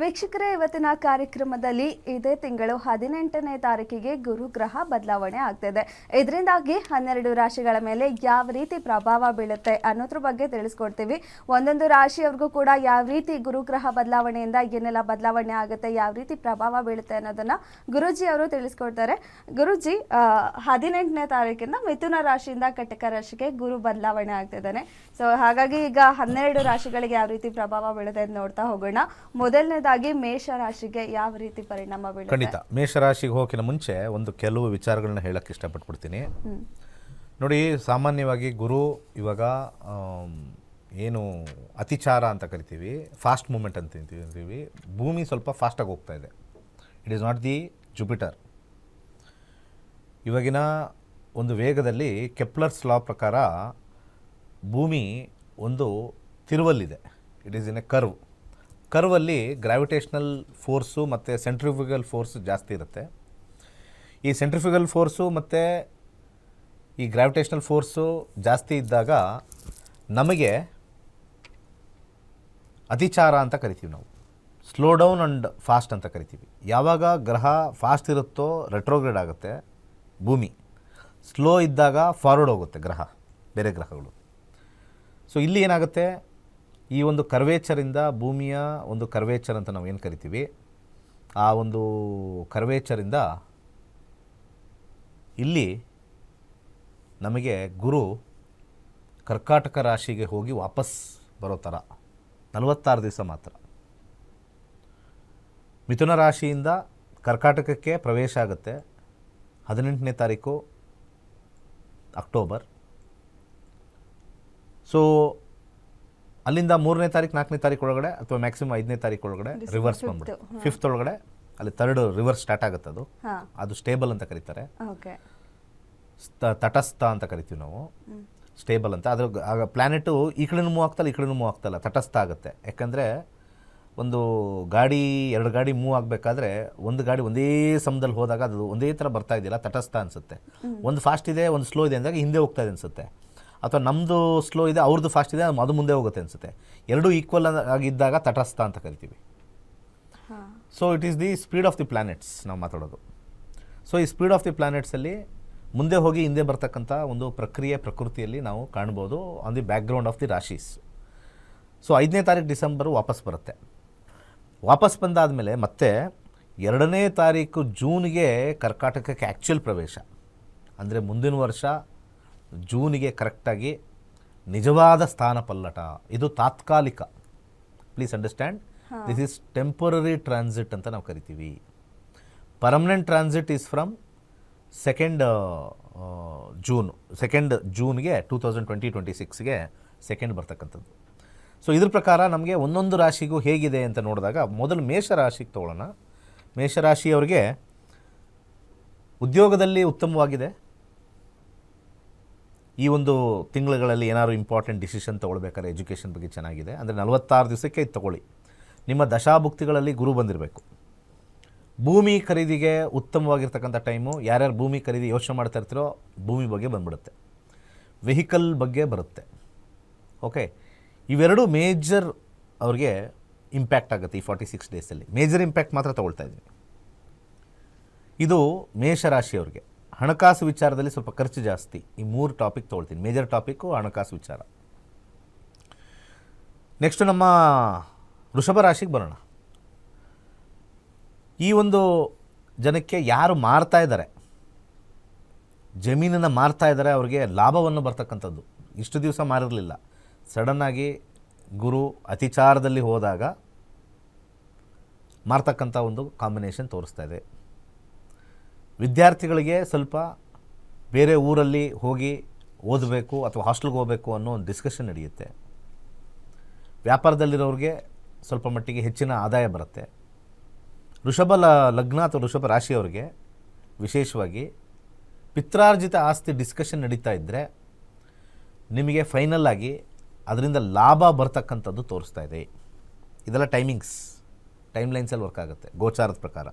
ವೀಕ್ಷಕರೇ, ಇವತ್ತಿನ ಕಾರ್ಯಕ್ರಮದಲ್ಲಿ ಇದೇ ತಿಂಗಳು ಹದಿನೆಂಟನೇ ತಾರೀಕಿಗೆ ಗುರುಗ್ರಹ ಬದಲಾವಣೆ ಆಗ್ತಿದೆ. ಇದರಿಂದಾಗಿ ಹನ್ನೆರಡು ರಾಶಿಗಳ ಮೇಲೆ ಯಾವ ರೀತಿ ಪ್ರಭಾವ ಬೀಳುತ್ತೆ ಅನ್ನೋದ್ರ ಬಗ್ಗೆ ತಿಳಿಸ್ಕೊಡ್ತೀವಿ. ಒಂದೊಂದು ರಾಶಿಯವ್ರಿಗೂ ಕೂಡ ಯಾವ ರೀತಿ ಗುರುಗ್ರಹ ಬದಲಾವಣೆಯಿಂದ ಏನೆಲ್ಲ ಬದಲಾವಣೆ ಆಗುತ್ತೆ, ಯಾವ ರೀತಿ ಪ್ರಭಾವ ಬೀಳುತ್ತೆ ಅನ್ನೋದನ್ನ ಗುರುಜಿ ಅವರು ತಿಳಿಸ್ಕೊಡ್ತಾರೆ. ಗುರುಜಿ ಹದಿನೆಂಟನೇ ತಾರೀಕಿಂದ ಮಿಥುನ ರಾಶಿಯಿಂದ ಕಟಕ ರಾಶಿಗೆ ಗುರು ಬದಲಾವಣೆ ಆಗ್ತಿದ್ದಾನೆ. ಸೊ ಹಾಗಾಗಿ ಈಗ ಹನ್ನೆರಡು ರಾಶಿಗಳಿಗೆ ಯಾವ ರೀತಿ ಪ್ರಭಾವ ಬೀಳುತ್ತೆ ಅಂತ ನೋಡ್ತಾ ಹೋಗೋಣ. ಮೊದಲನೇದಾಗಿ ಮೇಷ ರಾಶಿಗೆ ಯಾವ ರೀತಿ ಪರಿಣಾಮ ಬೀಳುತ್ತೆ? ಖಂಡಿತ. ಮೇಷರಾಶಿಗೆ ಹೋಗಿನ ಮುಂಚೆ ಒಂದು ಕೆಲವು ವಿಚಾರಗಳನ್ನ ಹೇಳಕ್ಕೆ ಇಷ್ಟಪಟ್ಬಿಡ್ತೀನಿ. ನೋಡಿ ಸಾಮಾನ್ಯವಾಗಿ ಗುರು ಇವಾಗ ಆಮ್, ಏನು ಅತಿಚಾರ ಅಂತ ಕರಿತೀವಿ ಫಾಸ್ಟ್ ಮೂಮೆಂಟ್ ಅಂತ ಅಂತೀವಿ ಭೂಮಿ ಸ್ವಲ್ಪ ಫಾಸ್ಟಾಗಿ ಹೋಗ್ತಾ ಇದೆ. It is not the Jupiter ಇವಾಗಿನ ಒಂದು ವೇಗದಲ್ಲಿ ಕೆಪ್ಲರ್ಸ್ ಲಾ ಪ್ರಕಾರ ಭೂಮಿ ಒಂದು ತಿರುವಲ್ಲಿದೆ. It is in a curve ಕರ್ವಲ್ಲಿ gravitational force ಮತ್ತು ಸೆಂಟ್ರಿಫ್ಯುಗಲ್ ಫೋರ್ಸ್ ಜಾಸ್ತಿ ಇರುತ್ತೆ. ಈ ಸೆಂಟ್ರಿಫ್ಯುಗಲ್ ಫೋರ್ಸು ಮತ್ತು ಈ ಗ್ರಾವಿಟೇಷ್ನಲ್ ಫೋರ್ಸು ಜಾಸ್ತಿ ಇದ್ದಾಗ ನಮಗೆ ಅತಿಚಾರ ಅಂತ ಕರಿತೀವಿ ನಾವು. ಸ್ಲೋ ಡೌನ್ ಆ್ಯಂಡ್ ಫಾಸ್ಟ್ ಅಂತ ಕರಿತೀವಿ. ಯಾವಾಗ ಗ್ರಹ ಫಾಸ್ಟ್ ಇರುತ್ತೋ ರೆಟ್ರೋಗ್ರೇಡ್ ಆಗುತ್ತೆ ಭೂಮಿ. ಸ್ಲೋ ಇದ್ದಾಗ ಫಾರ್ವರ್ಡ್ ಹೋಗುತ್ತೆ ಗ್ರಹ, ಬೇರೆ ಗ್ರಹಗಳು. ಸೊ ಇಲ್ಲಿ ಏನಾಗುತ್ತೆ? ಈ ಒಂದು ಕರ್ವೇಚರಿಂದ ಭೂಮಿಯ ಒಂದು ಕರ್ವೇಚರ್ ಅಂತ ನಾವು ಏನು ಕರಿತೀವಿ? ಆ ಒಂದು ಕರ್ವೇಚರಿಂದ ಇಲ್ಲಿ ನಮಗೆ ಗುರು ಕರ್ಕಾಟಕ ರಾಶಿಗೆ ಹೋಗಿ ವಾಪಸ್ ಬರೋ ಥರ, ನಲವತ್ತಾರು ದಿವಸ ಮಾತ್ರ. ಮಿಥುನ ರಾಶಿಯಿಂದ ಕರ್ಕಾಟಕಕ್ಕೆ ಪ್ರವೇಶ ಆಗುತ್ತೆ. ಹದಿನೆಂಟನೇ ತಾರೀಕು ಅಕ್ಟೋಬರ್. ಸೊ ಅಲ್ಲಿಂದ ಮೂರನೇ ತಾರೀಕು ನಾಲ್ಕನೇ ತಾರೀಕು ಒಳಗಡೆ ಅಥವಾ ಮ್ಯಾಕ್ಸಿಮಮ್ ಐದನೇ ತಾರೀಕು ಒಳಗಡೆ ರಿವರ್ಸ್ ಬಂದ್ಬಿಡುತ್ತೆ. ಫಿಫ್ತ್ ಒಳಗಡೆ ಅಲ್ಲಿ ತರ್ಡ್ ರಿವರ್ಸ್ ಸ್ಟಾರ್ಟ್ ಆಗುತ್ತೆ ಅದು. ಅದು ಸ್ಟೇಬಲ್ ಅಂತ ಕರೀತಾರೆ. ತಟಸ್ಥ ಅಂತ ಕರಿತೀವಿ ನಾವು. ಸ್ಟೇಬಲ್ ಅಂತ. ಅದ್ರ ಆಗ ಪ್ಲ್ಯಾನೆಟು ಈ ಕಡೆನೂ ಮೂವ್ ಆಗ್ತಲ್ಲ ಈ ಕಡೆನೂ ಮೂವ್ ಆಗ್ತಲ್ಲ ತಟಸ್ಥ ಆಗುತ್ತೆ. ಯಾಕಂದರೆ ಒಂದು ಗಾಡಿ ಎರಡು ಗಾಡಿ ಮೂವ್ ಆಗಬೇಕಾದ್ರೆ ಒಂದು ಗಾಡಿ ಒಂದೇ ಸಮದಲ್ಲಿ ಹೋದಾಗ ಅದು ಒಂದೇ ಥರ ಬರ್ತಾ ಇದೆಯಲ್ಲ ತಟಸ್ಥ ಅನಿಸುತ್ತೆ. ಒಂದು ಫಾಸ್ಟ್ ಇದೆ ಒಂದು ಸ್ಲೋ ಇದೆ ಅಂದಾಗ ಹಿಂದೆ ಹೋಗ್ತಾ ಇದೆ ಅನಿಸುತ್ತೆ. ಅಥವಾ ನಮ್ಮದು ಸ್ಲೋ ಇದೆ ಅವ್ರದ್ದು ಫಾಸ್ಟ್ ಇದೆ ಅದು ಮುಂದೆ ಹೋಗುತ್ತೆ ಅನಿಸುತ್ತೆ. ಎರಡೂ ಈಕ್ವಲ್ ಆಗಿದ್ದಾಗ ತಟಸ್ಥ ಅಂತ ಕರಿತೀವಿ. So it is the speed of the planets ನಾವು ಮಾತಾಡೋದು. ಸೊ ಈ ಸ್ಪೀಡ್ ಆಫ್ ದಿ ಪ್ಲಾನೆಟ್ಸಲ್ಲಿ ಮುಂದೆ ಹೋಗಿ ಹಿಂದೆ ಬರ್ತಕ್ಕಂಥ ಒಂದು ಪ್ರಕ್ರಿಯೆ ಪ್ರಕೃತಿಯಲ್ಲಿ ನಾವು ಕಾಣ್ಬೋದು on the background of the rashis. So ಐದನೇ ತಾರೀಕು ಡಿಸೆಂಬರ್ ವಾಪಸ್ ಬರುತ್ತೆ. ವಾಪಸ್ ಬಂದಾದಮೇಲೆ ಮತ್ತೆ ಎರಡನೇ ತಾರೀಕು ಜೂನ್ಗೆ ಕರ್ಕಾಟಕಕ್ಕೆ ಆ್ಯಕ್ಚುಯಲ್ ಪ್ರವೇಶ. ಅಂದರೆ ಮುಂದಿನ ವರ್ಷ ಜೂನಿಗೆ ಕರೆಕ್ಟಾಗಿ ನಿಜವಾದ ಸ್ಥಾನ ಪಲ್ಲಟ. ಇದು ತಾತ್ಕಾಲಿಕ. Please understand this is temporary transit ಅಂತ ನಾವು ಕರಿತೀವಿ. Permanent transit is from second June second ಜೂನ್ಗೆ two thousand twenty twenty ಸಿಕ್ಸ್ಗೆ ಸೆಕೆಂಡ್ ಬರ್ತಕ್ಕಂಥದ್ದು. ಸೊ ಇದ್ರ ಪ್ರಕಾರ ನಮಗೆ ಒಂದೊಂದು ರಾಶಿಗೂ ಹೇಗಿದೆ ಅಂತ ನೋಡಿದಾಗ ಮೊದಲು ಮೇಷ ರಾಶಿಗೆ ತೊಗೊಳ್ಳೋಣ ಮೇಷರಾಶಿಯವರಿಗೆ ಉದ್ಯೋಗದಲ್ಲಿ ಉತ್ತಮವಾಗಿದೆ. ಈ ಒಂದು ತಿಂಗಳುಗಳಲ್ಲಿ ಏನಾದರೂ ಇಂಪಾರ್ಟೆಂಟ್ ಡಿಸಿಷನ್ ತೊಗೊಳ್ಬೇಕಾದ್ರೆ ಎಜುಕೇಷನ್ ಬಗ್ಗೆ ಚೆನ್ನಾಗಿದೆ. ಅಂದರೆ ನಲವತ್ತಾರು ದಿವಸಕ್ಕೆ ಇದು ತಗೊಳ್ಳಿ. ನಿಮ್ಮ ದಶಾಭುಕ್ತಿಗಳಲ್ಲಿ ಗುರು ಬಂದಿರಬೇಕು. ಭೂಮಿ ಖರೀದಿಗೆ ಉತ್ತಮವಾಗಿರ್ತಕ್ಕಂಥ ಟೈಮು ಯಾರ್ಯಾರು ಭೂಮಿ ಖರೀದಿ ಯೋಚನೆ ಮಾಡ್ತಾ ಇರ್ತೀರೋ ಭೂಮಿ ಬಗ್ಗೆ ಬಂದ್ಬಿಡುತ್ತೆ. ವೆಹಿಕಲ್ ಬಗ್ಗೆ ಬರುತ್ತೆ. ಓಕೆ ಇವೆರಡು ಮೇಜರ್ ಅವ್ರಿಗೆ ಇಂಪ್ಯಾಕ್ಟ್ ಆಗುತ್ತೆ ಈ ಫಾರ್ಟಿ ಸಿಕ್ಸ್ ಡೇಸಲ್ಲಿ ಮೇಜರ್ ಇಂಪ್ಯಾಕ್ಟ್ ಮಾತ್ರ ತಗೊಳ್ತಾ ಇದ್ದೀನಿ. ಇದು ಮೇಷರಾಶಿಯವ್ರಿಗೆ. ಹಣಕಾಸು ವಿಚಾರದಲ್ಲಿ ಸ್ವಲ್ಪ ಖರ್ಚು ಜಾಸ್ತಿ. ಈ ಮೂರು ಟಾಪಿಕ್ ತೊಗೊಳ್ತೀನಿ. ಮೇಜರ್ ಟಾಪಿಕ್ಕು ಹಣಕಾಸು ವಿಚಾರ. ನೆಕ್ಸ್ಟು ನಮ್ಮ ವೃಷಭ ರಾಶಿಗೆ ಬರೋಣ. ಈ ಒಂದು ಜನಕ್ಕೆ ಯಾರು ಮಾರ್ತಾ ಇದ್ದಾರೆ? ಜಮೀನನ್ನು ಮಾರ್ತಾ ಇದ್ದಾರೆ, ಅವರಿಗೆ ಲಾಭವನ್ನು ಬರ್ತಕ್ಕಂಥದ್ದು. ಇಷ್ಟು ದಿವಸ ಮಾರಿರಲಿಲ್ಲ. ಸಡನ್ನಾಗಿ ಗುರು ಅತಿಚಾರದಲ್ಲಿ ಹೋದಾಗ ಮಾರ್ತಕ್ಕಂಥ ಒಂದು ಕಾಂಬಿನೇಷನ್ ತೋರಿಸ್ತಾ ಇದೆ. ವಿದ್ಯಾರ್ಥಿಗಳಿಗೆ ಸ್ವಲ್ಪ ಬೇರೆ ಊರಲ್ಲಿ ಹೋಗಿ ಓದಬೇಕು ಅಥವಾ ಹಾಸ್ಟೆಲ್ಗೆ ಹೋಗಬೇಕು ಅನ್ನೋ ಒಂದು ಡಿಸ್ಕಷನ್ ನಡೆಯುತ್ತೆ. ವ್ಯಾಪಾರದಲ್ಲಿರೋರಿಗೆ ಸ್ವಲ್ಪ ಮಟ್ಟಿಗೆ ಹೆಚ್ಚಿನ ಆದಾಯ ಬರುತ್ತೆ. ಋಷಭ ಲಗ್ನ ಅಥವಾ ಋಷಭ ರಾಶಿಯವರಿಗೆ ವಿಶೇಷವಾಗಿ ಪಿತ್ರಾರ್ಜಿತ ಆಸ್ತಿ ಡಿಸ್ಕಷನ್ ನಡೀತಾ ಇದ್ದರೆ ನಿಮಗೆ ಫೈನಲ್ ಆಗಿ ಅದರಿಂದ ಲಾಭ ಬರ್ತಕ್ಕಂಥದ್ದು ತೋರಿಸ್ತಾ ಇದೆ. ಇದೆಲ್ಲ ಟೈಮಿಂಗ್ಸ್ ಟೈಮ್ ಲೈನ್ಸಲ್ಲಿ ವರ್ಕ್ ಆಗುತ್ತೆ, ಗೋಚಾರದ ಪ್ರಕಾರ.